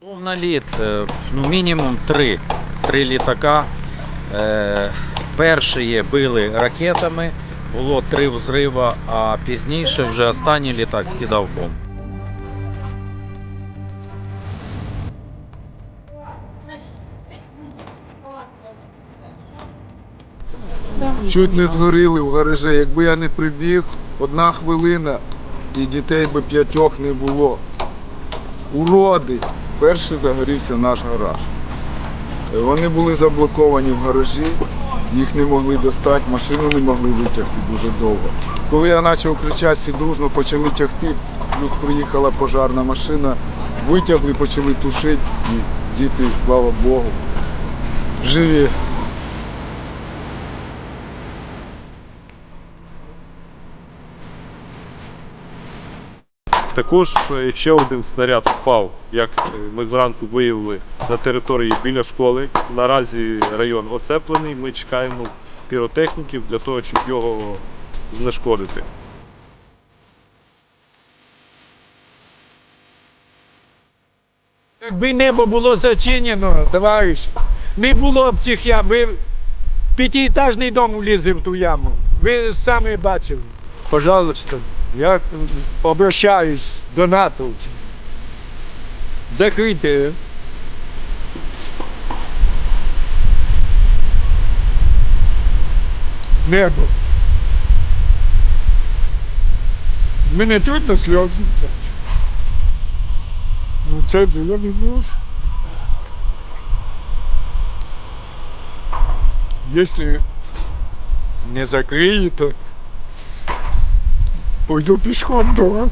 Був наліт, е, ну, мінімум три. Три літака. Е, перші били ракетами, було три взрива, а пізніше вже останній літак скидав бомбу. Чуть не згоріли в гаражі. Якби я не прибіг, одна хвилина і дітей би п'ятьох не було. Уроди! Перший загорівся наш гараж. Вони були заблоковані в гаражі, їх не могли достати, машину не могли витягти дуже довго. Коли я почав кричати, всі дружно почали тягти, плюс приїхала пожарна машина, витягли, почали тушити, і діти, слава Богу, живі. Також е, ще один снаряд впав, як е, ми зранку виявили на території біля школи. Наразі район оцеплений. Ми чекаємо піротехніків для того, щоб його знешкодити. Якби небо було зачинено, товариш, не було б цих ям. Ви в п'ятиэтажний дом влізли в ту яму. Ви самі бачили. Пожалуйста, я обращаюсь до натовців. Закрийте. Небо. З мене трудно сльози. Ну це було не можу. Если не закриєте, Oynamış kan Doğan.